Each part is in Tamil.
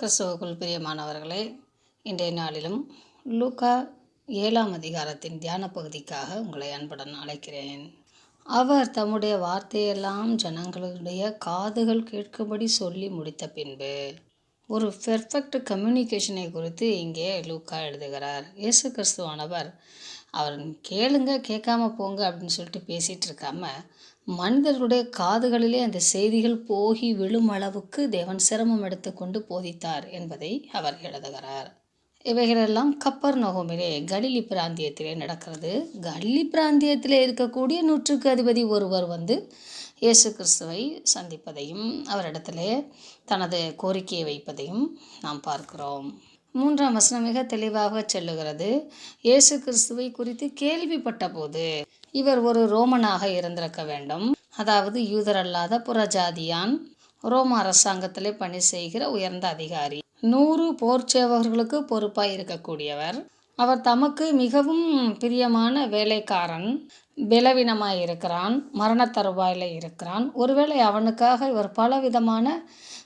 கிறிஸ்துவுக்குள் பிரியமானவர்களே இன்றைய நாளிலும் லூகா ஏழாம் அதிகாரத்தின் தியான பகுதிக்காக உங்களை அன்புடன் அழைக்கிறேன். அவர் தம்முடைய வார்த்தையெல்லாம் ஜனங்களுடைய காதுகள் கேட்கும்படி சொல்லி முடித்த பின்பு ஒரு பெர்ஃபெக்ட் கம்யூனிகேஷனை குறித்து இங்கே லூக்கா எழுதுகிறார். இயேசு கிறிஸ்துவானவர் அவர் கேளுங்க கேட்காம போங்க அப்படின்னு சொல்லிட்டு பேசிகிட்டு இருக்காமல் மனிதர்களுடைய காதுகளிலே அந்த செய்திகள் போகி விழும் அளவுக்கு தேவன் சிரமம் எடுத்துக்கொண்டு போதித்தார் என்பதை அவர் எழுதுகிறார். இவைகளெல்லாம் கப்பர் நோகமிலே கலிலி பிராந்தியத்திலே நடக்கிறது. கலிலி பிராந்தியத்திலே இருக்கக்கூடிய நூற்றுக்கு அதிபதி ஒருவர் வந்து இயேசு கிறிஸ்துவை சந்திப்பதையும் அவரிடத்திலே தனது கோரிக்கையை வைப்பதையும் நாம் பார்க்கிறோம். மூன்றாம் வசனம் மிக தெளிவாக சொல்லுகிறது. இயேசு கிறிஸ்துவை குறித்து கேள்விப்பட்ட போது இவர் ஒரு ரோமனாக இருந்திருக்க வேண்டும். அதாவது யூதர் அல்லாத புறஜாதியான். ரோம அரசாங்கத்திலே பணி செய்கிற உயர்ந்த அதிகாரி. நூறு போர்ச்சேவர்களுக்கு பொறுப்பாக இருக்கக்கூடியவர். அவர் தமக்கு மிகவும் பிரியமான வேலைக்காரன். பலவீனமாக இருக்கிறான். மரண தருவாயில் இருக்கிறான். ஒருவேளை அவனுக்காக இவர் பலவிதமான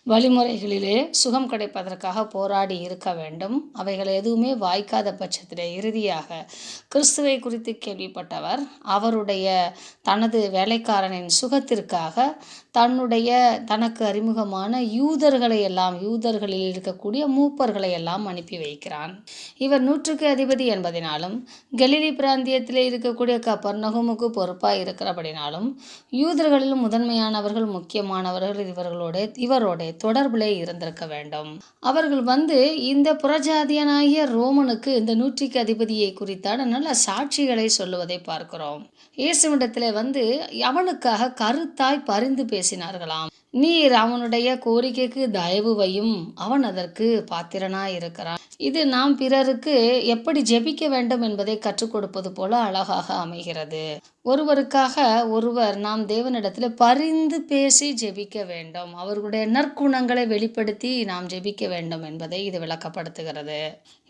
வழிமுறைகளிலே சுகம் கிடைப்பதற்காக போராடி இருக்க வேண்டும். அவைகள் எதுவுமே வாய்க்காத பட்சத்தில் இறுதியாக கிறிஸ்துவை குறித்து கேள்விப்பட்டவர் அவருடைய தனது வேலைக்காரனின் சுகத்திற்காக தன்னுடைய தனக்கு அறிமுகமான யூதர்களை எல்லாம் யூதர்களில் இருக்கக்கூடிய மூப்பர்களை எல்லாம் அனுப்பி வைக்கிறான். இவர் நூற்றுக்கு அதிபதி என்பதினாலும் கலிலி பிராந்தியத்தில் இருக்கக்கூடிய கப்பர்நகுமுக்கு பொறுப்பாக இருக்கிறபடினாலும் யூதர்களில் முதன்மையானவர்கள் முக்கியமானவர்கள் இவர்களோட இவரோட தொடர்பிலே இருந்திருக்க வேண்டும். அவர்கள் வந்து இந்த புறஜாதியனாகிய ரோமனுக்கு இந்த நூற்றிக்கு அதிபதியை குறித்தான நல்ல சாட்சிகளை சொல்லுவதை பார்க்கிறோம். இயேசுவிடத்தில் வந்து அவனுக்காக கருத்தாய் பரிந்து பேசினார்களாம். நீர் அவனுடைய கோரிக்கைக்கு தயவு வையும். அவன் அதற்கு பாத்திரனாய் இருக்கிறான் இது நாம் பிறருக்கு எப்படி ஜெபிக்க வேண்டும் என்பதை கற்றுக் கொடுப்பது போல அழகாக அமைகிறது. ஒருவருக்காக ஒருவர் நாம் தேவனிடத்தில் பரிந்து பேசி ஜெபிக்க வேண்டும். அவர்களுடைய நற்குணங்களை வெளிப்படுத்தி நாம் ஜெபிக்க வேண்டும் என்பதை இது விளக்கப்படுத்துகிறது.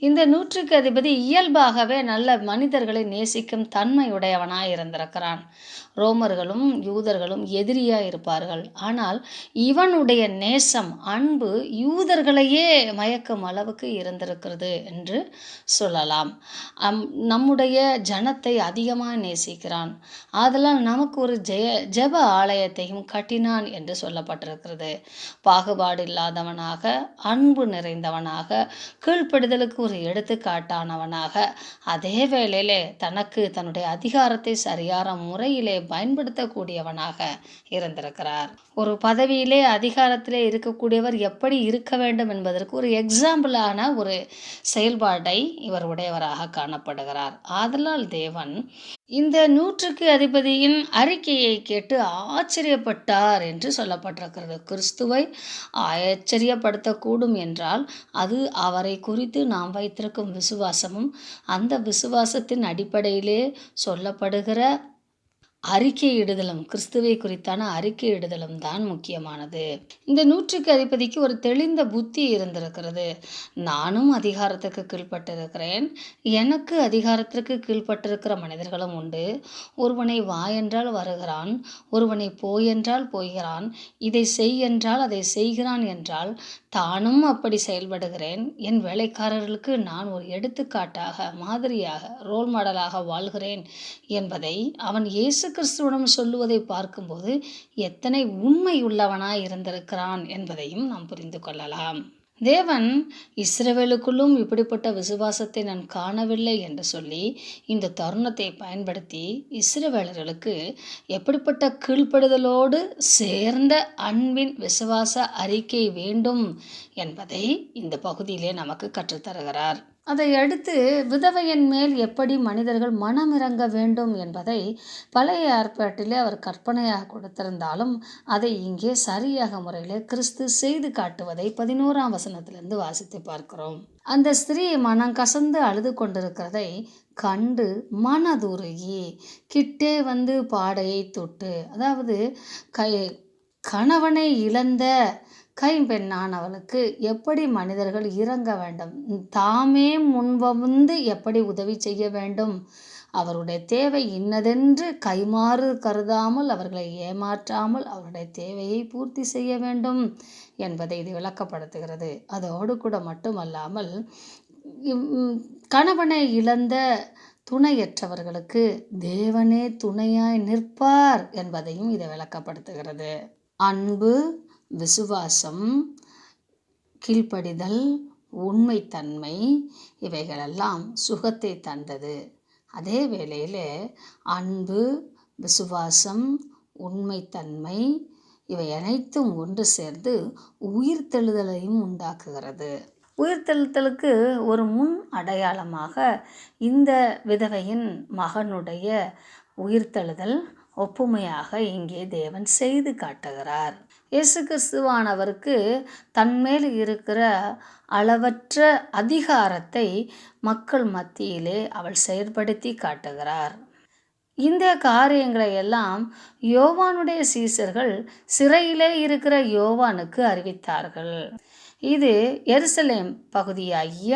இந்த நூற்றுக்கு அதிபதி இயல்பாகவே நல்ல மனிதர்களை நேசிக்கும் தன்மையுடையவனாய் இருந்திருக்கிறான். ரோமர்களும் யூதர்களும் எதிரியாக இருப்பார்கள். ஆனால் இவனுடைய நேசம் அன்பு யூதர்களையே மயக்கும் அளவுக்கு இருந்திருக்கிறது என்று சொல்லலாம். நம்முடைய ஜனத்தை அதிகமாக நேசிக்கிறான். அதெல்லாம் நமக்கு ஒரு ஜெய ஜெப ஆலயத்தையும் கட்டினான் என்று சொல்லப்பட்டிருக்கிறது. பாகுபாடு இல்லாதவனாக அன்பு நிறைந்தவனாக கீழ்ப்படுதலுக்கு ஒரு எடுத்துக்காட்டானவனாக அதே வேளையிலே தனக்கு தன்னுடைய அதிகாரத்தை சரியான முறையிலே பயன்படுத்தக்கூடியவனாக இருந்திருக்கிறார். ஒரு பதவியிலே அதிகாரத்திலே இருக்கக்கூடியவர் எப்படி இருக்க வேண்டும் என்பதற்கு ஒரு எக்ஸாம்பிளான ஒரு செயல்பாட்டை இவர் உடையவராக காணப்படுகிறார். ஆதலால் தேவன் இந்த நூற்றுக்கு அதிபதியின் அறிக்கையை கேட்டு ஆச்சரியப்பட்டார் என்று சொல்லப்பட்டிருக்கிறது. கிறிஸ்துவை ஆச்சரியப்படுத்தக்கூடும் என்றால் அது அவரை குறித்து நாம் வைத்திருக்கும் விசுவாசமும் அந்த விசுவாசத்தின் அடிப்படையிலே சொல்லப்படுகிற அறிக்கையிடுதலும் கிறிஸ்துவை குறித்தான அறிக்கையிடுதலும் தான் முக்கியமானது. இந்த நூற்றுக்கு அதிபதிக்கு ஒரு தெளிந்த புத்தி இருந்திருக்கிறது. நானும் அதிகாரத்துக்கு கீழ்பட்டிருக்கிறேன் எனக்கு அதிகாரத்திற்கு கீழ்பட்டிருக்கிற மனிதர்களும் உண்டு. ஒருவனை வா என்றால் வருகிறான் ஒருவனை போய் என்றால் போகிறான் இதை செய் என்றால் அதை செய்கிறான் என்றால் தானும் அப்படி செயல்படுகிறேன். என் வேலைக்காரர்களுக்கு நான் ஒரு எடுத்துக்காட்டாக மாதிரியாக ரோல் மாடலாக வாழ்கிறேன் என்பதை அவன் இயேசு கிறிஸ்துவிடம் சொல்லுவதை பார்க்கும்போது எத்தனை உண்மை உள்ளவனாய் இருந்திருக்கிறான் என்பதையும் நாம் புரிந்து கொள்ளலாம். தேவன் இஸ்ரவேலுக்குள்ளும் இப்படிப்பட்ட விசுவாசத்தை நான் காணவில்லை என்று சொல்லி இந்த தருணத்தை பயன்படுத்தி இஸ்ரவேலர்களுக்கு எப்படிப்பட்ட கீழ்ப்படுதலோடு சேர்ந்த அன்பின் விசுவாச அறிக்கை வேண்டும் என்பதை இந்த பகுதியிலே நமக்கு கற்றுத்தருகிறார். அதை அடுத்து விதவையின் மேல் எப்படி மனிதர்கள் மனமிறங்க வேண்டும் என்பதை பழைய ஏற்பாட்டிலே அவர் கற்பனையாக கொடுத்திருந்தாலும் அதை இங்கே சரியாக முறையில் கிறிஸ்து செய்து காட்டுவதை பதினோராம் வசனத்திலிருந்து வாசித்து பார்க்கிறோம். அந்த ஸ்திரீ மனம் கசந்து அழுது கொண்டிருக்கிறதை கண்டு மனதுருகி கிட்டே வந்து பாடையை தொட்டு அதாவது கை கணவனை இழந்த கைம்பெண்ணானவளுக்கு எப்படி மனிதர்கள் இறங்க வேண்டும்? தாமே முன்வந்து எப்படி உதவி செய்ய வேண்டும்? அவருடைய தேவை இன்னதென்று கைமாறு கருதாமல் அவர்களை ஏமாற்றாமல் அவருடைய தேவையை பூர்த்தி செய்ய வேண்டும் என்பதை இது விளக்கப்படுத்துகிறது. அதோடு கூட மட்டுமல்லாமல் இம், கணவனை இழந்த துணையற்றவர்களுக்கு தேவனே துணையாய் நிற்பார் என்பதையும் இதை விளக்கப்படுத்துகிறது. அன்பு விசுவாசம் கீழ்ப்படிதல் உண்மைத்தன்மை இவைகளெல்லாம் சுகத்தை தந்தது. அதே வேளையில் அன்பு விசுவாசம் உண்மைத்தன்மை இவை அனைத்தும் ஒன்று சேர்ந்து உயிர்த்தெழுதலையும் உண்டாக்குகிறது. உயிர்த்தெழுத்தலுக்கு ஒரு முன் அடையாளமாக இந்த விதவையின் மகனுடைய உயிர்த்தெழுதல் ஒப்புமையாக இங்கே தேவன் செய்து காட்டுகிறார். இயேசு கிறிஸ்துவானவருக்கு தன்மேல் இருக்கிற அளவற்ற அதிகாரத்தை மக்கள் மத்தியிலே அவள் செயற்படுத்தி காட்டுகிறார். இந்த காரியங்களை எல்லாம் யோவானுடைய சீசர்கள் சிறையிலே இருக்கிற யோவானுக்கு அறிவித்தார்கள். இது எருசலேம் பகுதியாகிய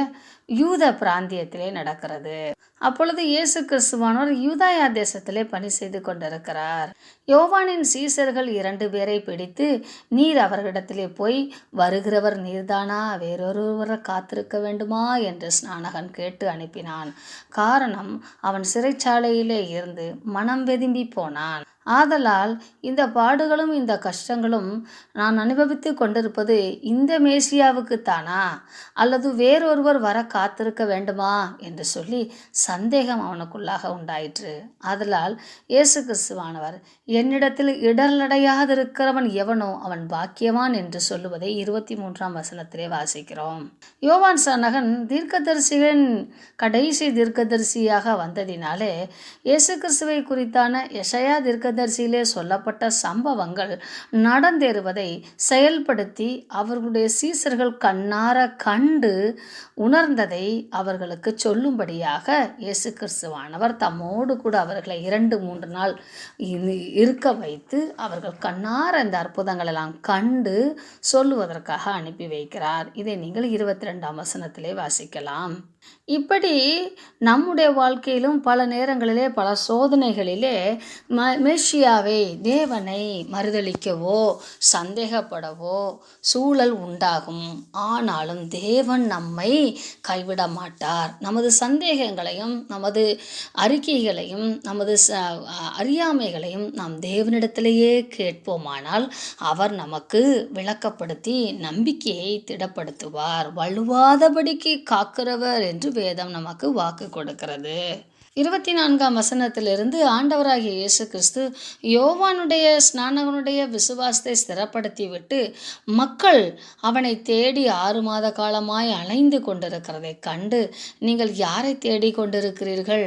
யூத பிராந்தியத்திலே நடக்கிறது. அப்பொழுது இயேசு கிறிஸ்துவானோர் யூதாயா தேசத்திலே பணி செய்து கொண்டிருக்கிறார். யோவானின் சீசர்கள் இரண்டு பேரை பிடித்து நீர் அவர்களிடத்திலே போய் வருகிறவர் நீர்தானா? வேறொருவரை காத்திருக்க வேண்டுமா? என்று ஸ்நானகன் கேட்டு அனுப்பினான். காரணம் அவன் சிறைச்சாலையிலே இருந்து மனம் வெதும்பி போனான். ஆதலால் இந்த பாடுகளும் இந்த கஷ்டங்களும் நான் அனுபவித்து கொண்டிருப்பது இந்த மேசியாவுக்குத்தானா அல்லது வேறொருவர் வர காத்திருக்க வேண்டுமா? என்று சொல்லி சந்தேகம் அவனுக்குள்ளாக உண்டாயிற்று. ஆதலால் இயேசு கிறிஸ்துவானவர் என்னிடத்தில் இடர்லடையாதிருக்கிறவன் எவனோ அவன் பாக்கியவான் என்று சொல்லுவதை இருபத்தி மூன்றாம் வசனத்திலே வாசிக்கிறோம். யோவான் சனகன் தீர்க்கதரிசிகளின் கடைசி தீர்க்கதரிசியாக வந்ததினாலே இயேசு கிறிஸ்துவை குறித்தான யெஷயா தீர்க்கதரிசியிலே சொல்லப்பட்ட சம்பவங்கள் நடந்தேறுவதை செயல்படுத்தி அவர்களுடைய சீசர்கள் கண்ணார கண்டு உணர்ந்ததை அவர்களுக்கு சொல்லும்படியாக இயேசு கிறிஸ்துவானவர் தம்மோடு கூட அவர்களை இரண்டு மூன்று நாள் இருக்க வைத்து அவர்கள் கண்ணார இந்த அற்புதங்கள் எல்லாம் கண்டு சொல்லுவதற்காக அனுப்பி வைக்கிறார். இதை நீங்கள் இருபத்தி ரெண்டாம் வசனத்திலே வாசிக்கலாம். இப்படி நம்முடைய வாழ்க்கையிலும் பல நேரங்களிலே பல சோதனைகளிலே ம மெர்ஷியாவை தேவனை மறுதளிக்கவோ சந்தேகப்படவோ சூழல் உண்டாகும். ஆனாலும் தேவன் நம்மை கைவிட மாட்டார். நமது சந்தேகங்களையும் நமது அறிக்கைகளையும் நமது ச அறியாமைகளையும் நாம் தேவனிடத்திலேயே கேட்போமானால் அவர் நமக்கு விளக்கப்படுத்தி நம்பிக்கையை திடப்படுத்துவார். வலுவாதபடிக்கு காக்கிறவர் என்று வேதம் நமக்கு வாக்கு கொடுக்கிறது. இருபத்தி நான்காம் வசனத்திலிருந்து ஆண்டவராகிய இயேசு கிறிஸ்து யோவானுடைய ஸ்நானகனுடைய விசுவாசத்தை ஸ்திரப்படுத்தி விட்டு மக்கள் அவனை தேடி ஆறு மாத காலமாய் அலைந்து கொண்டிருக்கிறதை கண்டு நீங்கள் யாரை தேடி கொண்டிருக்கிறீர்கள்?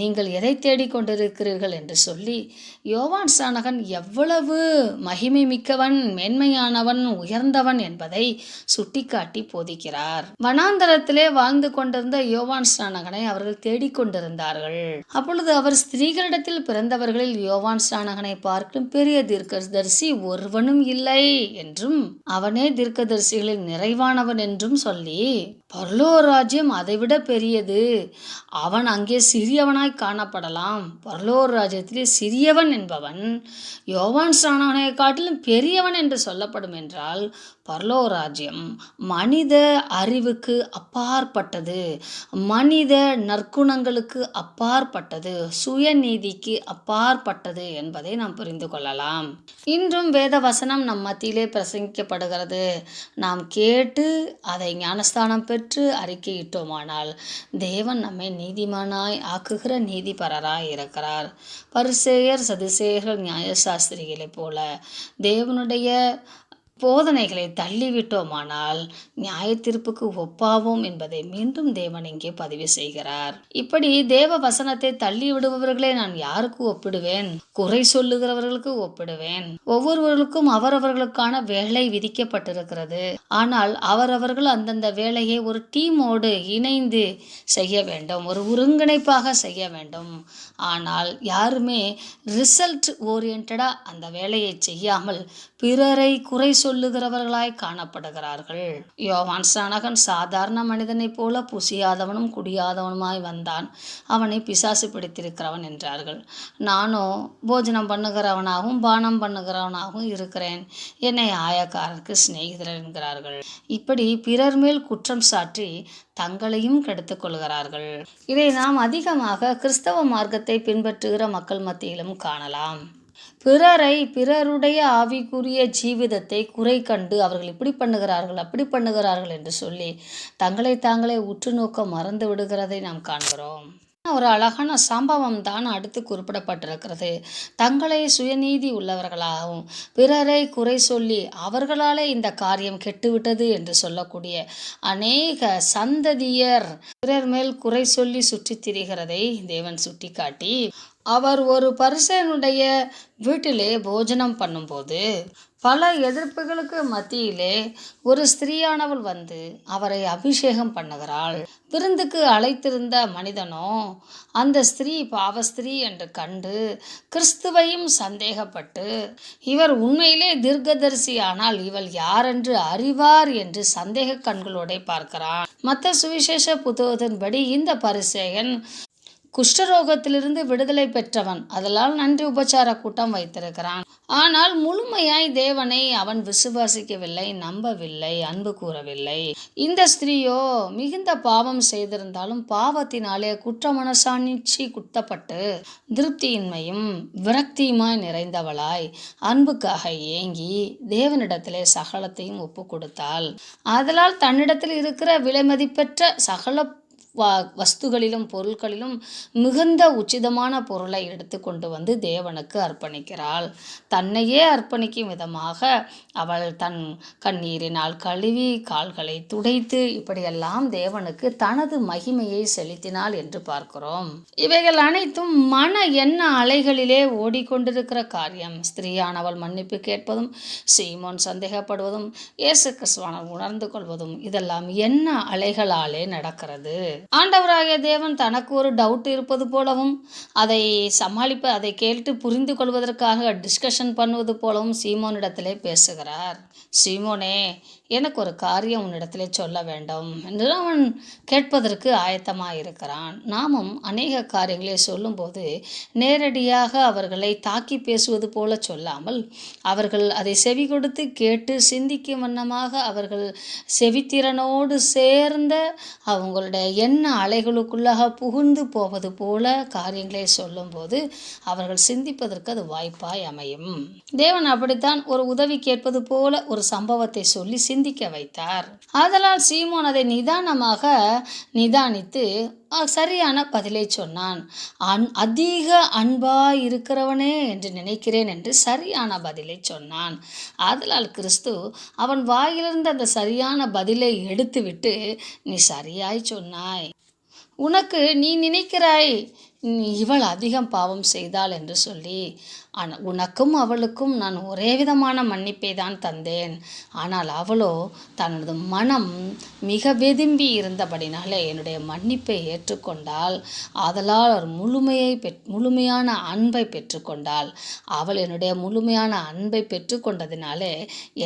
நீங்கள் எதை தேடி கொண்டிருக்கிறீர்கள் என்று சொல்லி யோவான் ஸ்நானகன் எவ்வளவு மகிமை மிக்கவன் மேன்மையானவன் உயர்ந்தவன் என்பதை சுட்டிக்காட்டி போதிக்கிறார். வனாந்தரத்திலே வாழ்ந்து கொண்டிருந்த யோவான் ஸ்நானகனை அவர்கள் தேடிக்கொண்டிருந்தார்கள் அப்பொழுது அவர் ஸ்திரீகளிடத்தில் பிறந்தவர்களில் யோவான் ஸ்நானகனை பார்க்கும் பெரிய தீர்க்கதரிசி ஒருவனும் இல்லை என்றும் அவனே தீர்க்கதரிசிகளில் நிறைவானவன் என்றும் சொல்லி பரலோக ராஜ்யம் அதைவிட பெரியது. அவன் அங்கே சிறியவனாய் காணப்படலாம். பரலோர் ராஜ்யத்திலே சிறியவன் என்பவன் யோவான் ஸ்நானகனை காட்டிலும் பெரியவன் என்று சொல்லப்படும் என்றால் பரலோ ராஜ்யம் மனித அறிவுக்கு அப்பாற்பட்டது. மனித நற்குணங்களுக்கு அப்பாற்பட்டது. சுயநீதிக்கு அப்பாற்பட்டது என்பதை நாம் புரிந்து கொள்ளலாம். இன்றும் வேத வசனம் நம் மத்தியிலே பிரசங்கிக்கப்படுகிறது. நாம் கேட்டு அதை ஞானஸ்தானம் பெற்று அறிக்கையிட்டோமானால் தேவன் நம்மை நீதிமானாய் ஆக்குகிற நீதிபரராய் இருக்கிறார். பரிசேயர் சதுசேயர்கள் நியாயசாஸ்திரிகளைப் போல தேவனுடைய போதனைகளை தள்ளிவிட்டோமானால் நியாய தீர்ப்புக்கு ஒப்பாவோம் என்பதை மீண்டும் தேவன் இங்கே பதிவு செய்கிறார். இப்படி தேவ வசனத்தை தள்ளி விடுபவர்களை நான் யாருக்கு ஒப்பிடுவேன்? குறை சொல்லுகிறவர்களுக்கு ஒப்பிடுவேன். ஒவ்வொருவர்களுக்கும் அவரவர்களுக்கான வேலை விதிக்கப்பட்டிருக்கிறது. ஆனால் அவரவர்கள் அந்தந்த வேலையை ஒரு டீமோடு இணைந்து செய்ய வேண்டும். ஒரு ஒருங்கிணைப்பாக செய்ய வேண்டும். ஆனால் யாருமே ரிசல்ட் ஓரியன்டாக அந்த வேலையை செய்யாமல் பிறரை குறை சொல்லுகிறவர்களாய் காணப்படுகிறார்கள். யோவான் ஸ்நானகன் சாதாரண மனிதனைப் போல புசியாதவனும் குடியாதவனுமாய் வந்தான். அவனை பிசாசு பிடித்திருக்கிறவன் என்றார்கள். நானோ போஜனம் பண்ணுகிறவனாகவும் பானம் பண்ணுகிறவனாகவும் இருக்கிறேன். என்னை ஆயக்காரருக்கு சிநேகிதர் என்கிறார்கள். இப்படி பிறர் மேல் குற்றம் சாற்றி தங்களையும் கெடுத்துக் கொள்கிறார்கள். இதை நாம் அதிகமாக கிறிஸ்தவ மார்க்கத்தை பின்பற்றுகிற மக்கள் மத்தியிலும் காணலாம். பிறரை பிறருடைய ஆவிக்குரிய ஜீவிதத்தை குறை கண்டு அவர்கள் இப்படி பண்ணுகிறார்கள் அப்படி பண்ணுகிறார்கள் என்று சொல்லி தங்களை தாங்களே உற்று நோக்க மறந்து விடுகிறதை நாம் காண்கிறோம். ஒரு அழகான சம்பவம் தான் அடுத்து குறிப்பிடப்பட்டிருக்கிறது. தங்களை சுயநீதி உள்ளவர்களாகவும் பிறரை குறை சொல்லி அவர்களாலே இந்த காரியம் கெட்டுவிட்டது என்று சொல்லக்கூடிய அநேக சந்ததியர் பிறர் மேல் குறை சொல்லி சுற்றித் திரிகிறதை தேவன் சுட்டிக்காட்டி அவர் ஒரு பரிசனுடைய வீட்டிலே போஜனம் பண்ணும்போது பல எதிர்ப்புகளுக்கு மத்தியிலே ஒரு ஸ்திரீயானவள் வந்து அவரை அபிஷேகம் பண்ணுகிறாள் விருந்துக்கு அழைத்திருந்த மனிதனோ அந்த ஸ்திரீ பாவஸ்திரீ என்று கண்டு கிறிஸ்துவையும் சந்தேகப்பட்டு இவர் உண்மையிலே தீர்க்கதரிசி ஆனால் இவள் யாரென்று அறிவார்? என்று சந்தேக கண்களோட பார்க்கிறான். மற்ற சுவிசேஷ புத்தகத்தின்படி இந்த பரிசேகன் குஷ்டரோகத்திலிருந்து விடுதலை பெற்றவன். அதனால் நன்றி உபச்சார கூட்டம் வைத்திருக்கிறான். ஆனால் முழுமையாய் தேவனை அவன் விசுவாசிக்கவில்லை நம்பவில்லை அன்பு கூறவில்லை. இந்த ஸ்திரீயோ மிகுந்த பாவம் செய்திருந்தாலும் பாவத்தினாலே குற்ற மனசாட்சி குத்தப்பட்டு திருப்தியின்மையும் விரக்தியுமாய் நிறைந்தவளாய் அன்புக்காக ஏங்கி தேவனிடத்திலே சகலத்தையும் ஒப்பு கொடுத்தாள். அதனால் தன்னிடத்தில் இருக்கிற விலைமதிப்பெற்ற சகல வஸ்துகளிலும் பொருட்களிலும் மிகுந்த உச்சிதமான பொருளை எடுத்து கொண்டு வந்து தேவனுக்கு அர்ப்பணிக்கிறாள். தன்னையே அர்ப்பணிக்கும் விதமாக அவள் தன் கண்ணீரினால் கழுவி கால்களை துடைத்து இப்படியெல்லாம் தேவனுக்கு தனது மகிமையை செலுத்தினாள் என்று பார்க்கிறோம். இவைகள் அனைத்தும் மன எண்ண அலைகளிலே ஓடிக்கொண்டிருக்கிற காரியம். ஸ்திரீயானவள் மன்னிப்பு கேட்பதும் சீமோன் சந்தேகப்படுவதும் இயேசு கிறிஸ்துவானவர் உணர்ந்து கொள்வதும் இதெல்லாம் என்ன அலைகளாலே நடக்கிறது. ஆண்டவராகிய தேவன் தனக்கு ஒரு டவுட் இருப்பது போலவும் அதை சமாளிப்ப அதை கேட்டு புரிந்து கொள்வதற்காக டிஸ்கஷன் பண்ணுவது போலவும் சீமோனிடத்திலே பேசுகிறார். சீமோனே எனக்கு ஒரு காரியம் உன்னிடத்திலே சொல்ல வேண்டும் என்று அவன் கேட்பதற்கு ஆயத்தமாக இருக்கிறான். நாமும் அநேக காரியங்களை சொல்லும்போது நேரடியாக அவர்களை தாக்கி பேசுவது போல சொல்லாமல் அவர்கள் அதை செவி கொடுத்து கேட்டு சிந்திக்கும் வண்ணமாக அவர்கள் செவித்திறனோடு சேர்ந்த அவங்களுடைய எண்ண அலைகளுக்குள்ளாக புகுந்து போவது போல காரியங்களை சொல்லும்போது அவர்கள் சிந்திப்பதற்கு அது வாய்ப்பாய் அமையும். தேவன் அப்படித்தான் ஒரு உதவி கேட்பது போல ஒரு சம்பவத்தை சொல்லி சிந்திக்க வைத்தார். ஆதலால் சீமோன் அதை நிதானமாக நிதானித்து சரியான பதிலை சொன்னான். அன் அதிக அன்பாய் இருக்கிறவனே என்று நினைக்கிறேன் என்று சரியான பதிலை சொன்னான். ஆதலால் கிறிஸ்து அவன் வாயிலிருந்து அந்த சரியான பதிலை எடுத்துவிட்டு நீ சரியாய் சொன்னாய். உனக்கு நீ நினைக்கிறாய் இவள் அதிகம் பாவம் செய்தாள் என்று சொல்லி உனக்கும் அவளுக்கும் நான் ஒரே விதமான மன்னிப்பை தான் தந்தேன். ஆனால் அவளோ தனது மனம் மிக வெதும்பி இருந்தபடினாலே என்னுடைய மன்னிப்பை ஏற்றுக்கொண்டால் ஆதலால் ஒரு முழுமையை பெற் முழுமையான அன்பை பெற்றுக்கொண்டாள். அவள் என்னுடைய முழுமையான அன்பை பெற்றுக்கொண்டதினாலே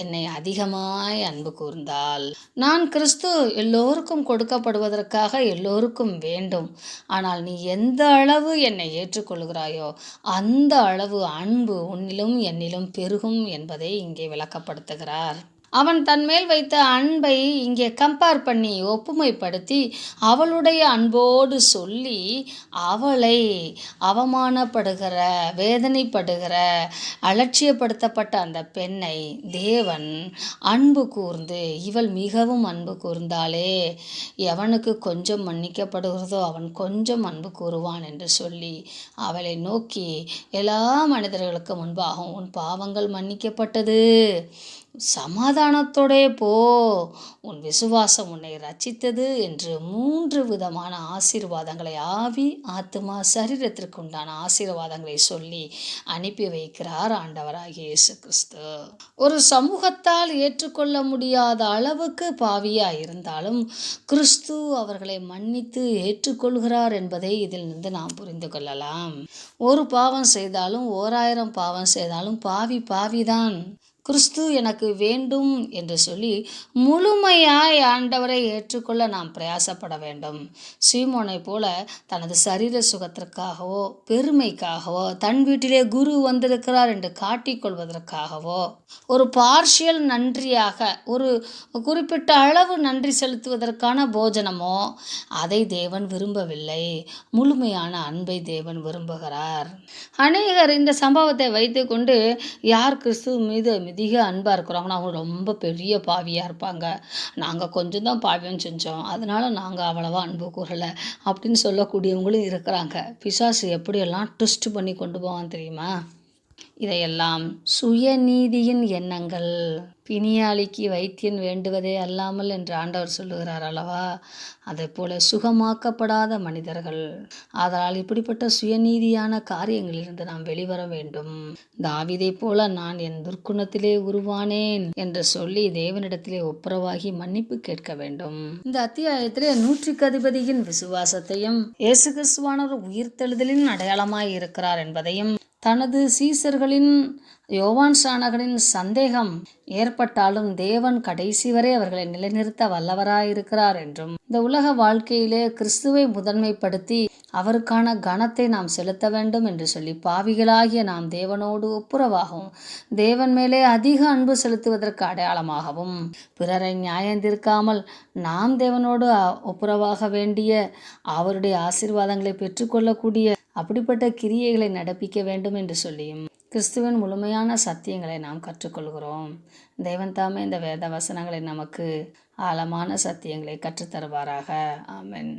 என்னை அதிகமாய் அன்பு கூர்ந்தாள். நான் கிறிஸ்து எல்லோருக்கும் கொடுக்கப்படுவதற்காக எல்லோருக்கும் வேண்டும். ஆனால் நீ எந்த அளவு என்னை ஏற்றுக்கொள்கிறாயோ அந்த அளவு அன்பு உன்னிலும் என்னிலும் பெருகும் என்பதை இங்கே விளக்கப்படுத்துகிறார். அவன் தன்மேல் வைத்த அன்பை இங்கே கம்பேர் பண்ணி ஒப்புமைப்படுத்தி அவளுடைய அன்போடு சொல்லி அவளை அவமானப்படுகிற வேதனைப்படுகிற அலட்சியப்படுத்தப்பட்ட அந்த பெண்ணை தேவன் அன்பு கூர்ந்து இவள் மிகவும் அன்பு கூர்ந்தாளே எவனுக்கு கொஞ்சம் மன்னிக்கப்படுகிறதோ அவன் கொஞ்சம் அன்பு கூறுவான் என்று சொல்லி அவளை நோக்கி எல்லா மனிதர்களுக்கு முன்பாகவும் உன் பாவங்கள் மன்னிக்கப்பட்டது. சமாதானத்தோடே போ. உன் விசுவாசம் உன்னை ரச்சித்தது என்று மூன்று விதமான ஆசீர்வாதங்களை ஆவி ஆத்துமா சரீரத்திற்கு உண்டான ஆசீர்வாதங்களை சொல்லி அனுப்பி வைக்கிறார் ஆண்டவராக இயேசு கிறிஸ்து ஒரு சமூகத்தால் ஏற்றுக்கொள்ள முடியாத அளவுக்கு பாவியாக இருந்தாலும் கிறிஸ்து அவர்களை மன்னித்து ஏற்றுக்கொள்கிறார் என்பதை இதிலிருந்து நாம் புரிந்து கொள்ளலாம். ஒரு பாவம் செய்தாலும் ஓராயிரம் பாவம் செய்தாலும் பாவி பாவிதான். கிறிஸ்து எனக்கு வேண்டும் என்று சொல்லி முழுமையாய் ஆண்டவரை ஏற்றுக்கொள்ள நாம் பிரயாசப்பட வேண்டும். சீமோனை போல தனது சரீர சுகத்திற்காகவோ பெருமைக்காகவோ தன் வீட்டிலே குரு வந்திருக்கிறார் என்று காட்டிக்கொள்வதற்காகவோ ஒரு பார்ஷியல் நன்றியாக ஒரு குறிப்பிட்ட அளவு நன்றி செலுத்துவதற்கான போஜனமோ அதை தேவன் விரும்பவில்லை. முழுமையான அன்பை தேவன் விரும்புகிறார். அநேகர் இந்த சம்பவத்தை வைத்துக்கொண்டு யார் கிறிஸ்து மீது மிதிக அன்பாக இருக்கிறாங்கன்னா அவங்க ரொம்ப பெரிய பாவியாக இருப்பாங்க. நாங்கள் கொஞ்சம் தான் பாவியம் செஞ்சோம். அதனால் நாங்கள் அவ்வளோவா அன்பு கூறலை அப்படின்னு சொல்லக்கூடியவங்களும் இருக்கிறாங்க. பிசாசு எப்படியெல்லாம் ட்விஸ்ட் பண்ணி கொண்டு போவான் தெரியுமா? இதையெல்லாம் சுயநீதியின் எண்ணங்கள். பிணியாளிக்கு வைத்தியன் வேண்டுவதே அல்லாமல் என்று ஆண்டவர் சொல்லுகிறார் அல்லவா? அதை போல சுகமாக்கப்படாத மனிதர்கள். ஆதலால் இப்படிப்பட்ட சுயநீதியான காரியங்களிலிருந்து நாம் வெளிவர வேண்டும். தாவிதை போல நான் என் துர்க்குணத்திலே உருவானேன் என்று சொல்லி தேவனிடத்திலே ஒப்புரவாகி மன்னிப்பு கேட்க வேண்டும். இந்த அத்தியாயத்திலே நூற்றுக்கு அதிபதியின் விசுவாசத்தையும் இயேசு கிறிஸ்துவானவர் உயிர்த்தெழுதலின் அடையாளமாய் இருக்கிறார் என்பதையும் தனது சீசர்களின் யோவான் சானகனின் சந்தேகம் ஏற்பட்டாலும் தேவன் கடைசி வரை அவர்களை நிலைநிறுத்த வல்லவராயிருக்கிறார் என்றும் இந்த உலக வாழ்க்கையிலே கிறிஸ்துவை முதன்மைப்படுத்தி அவருக்கான கனத்தை நாம் செலுத்த வேண்டும் என்று சொல்லி பாவிகளாகிய நாம் தேவனோடு ஒப்புரவாகவும் தேவன் மேலே அதிக அன்பு செலுத்துவதற்கு அடையாளமாகவும் பிறரை நியாயந்திருக்காமல் நாம் தேவனோடு ஒப்புரவாக வேண்டிய அவருடைய ஆசீர்வாதங்களை பெற்றுக்கொள்ளக்கூடிய அப்படிப்பட்ட கிரியைகளை நடப்பிக்க வேண்டும் என்று சொல்லியும் கிறிஸ்துவின் முழுமையான சத்தியங்களை நாம் கற்றுக்கொள்கிறோம். தெய்வன் தாமே இந்த வேத வசனங்களை நமக்கு ஆழமான சத்தியங்களை கற்றுத்தருவாராக. ஆமென்.